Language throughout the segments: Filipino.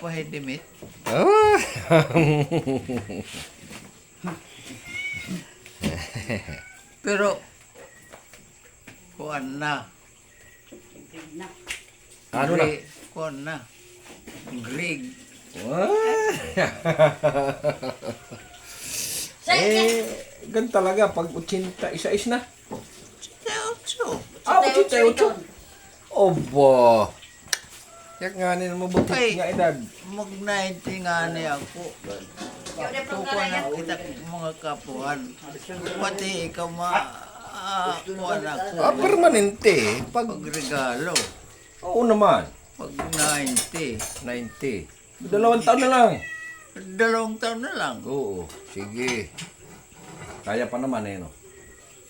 pahidimit. Ah. Pero, kuan na. ano na? Gre- Kuan na. Greg. Eh, gan talaga pag 80 isa is na. Teotso. Ah, 88. Obo. Yak nga ni mo buti Ay. nga edad. Mag-90 nga ni ako. Tukuan na kita mga kapuhan. Pati ikaw ma... Ah, kuan ako. Ah, permanente. Pag, Pagregalo. oo naman. Pag 90. 90. Dalawang taon na lang. Dalawang taon na lang. Oo, sige. Kaya pa naman eh, no?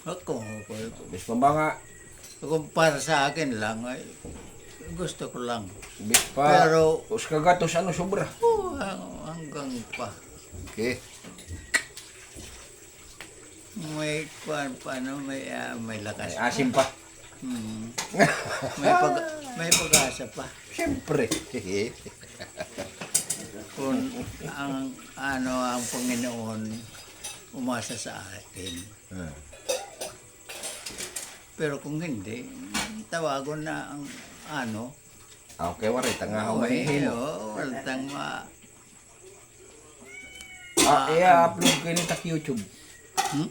Ako, ako, ako. Bis pa ba nga, Kung para sa akin lang, ay gusto ko lang. bis pa, Pero- us kagatos ano sobra. Oh, hang- hanggang pa. Okay. May kuan pa, no? May, ah, may Ay, lakas. asim pa. Hmm. May, pag, may pag-asa pa. Siyempre. Kung ang ano ang Panginoon umasa sa akin. Ah. Pero kung hindi, tawagon na ang ano, Ah, okay, wari, tanga ako may mahihimo. oh, waltang ma... Ah, i-upload ko yun sa YouTube. Hmm?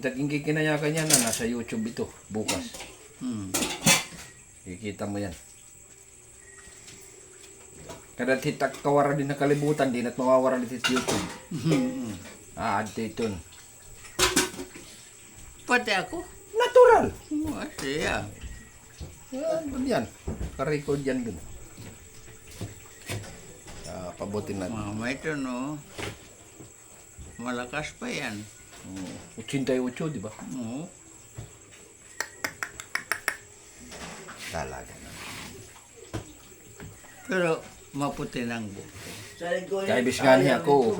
Itaging kikinaya ka niya na nasa YouTube ito, bukas. Hmm. Kikita mo yan. Kada titak kawara din na kalibutan, di na't mawawara dito sa YouTube. Hmm. Ah, adi ito. Pati ako. Natural. Oh, Ah, dun yan. Ka-record yan dun. Ah, pabutin natin. Mama ito no. Malakas pa yan. Mm, 88, di ba? Oo. Talaga na. Pero maputi ng buko. Kaibis nga niya ako.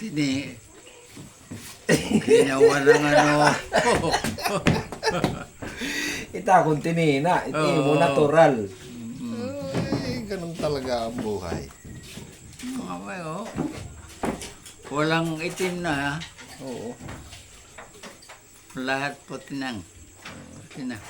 Tini... Ginawa ng ano. Ita akong tinina. Iti mo Oo. natural. Ay, ganun talaga ang buhay. Mamay oh. Walang itim na ha. Oo. Lahat puti ng. Sina.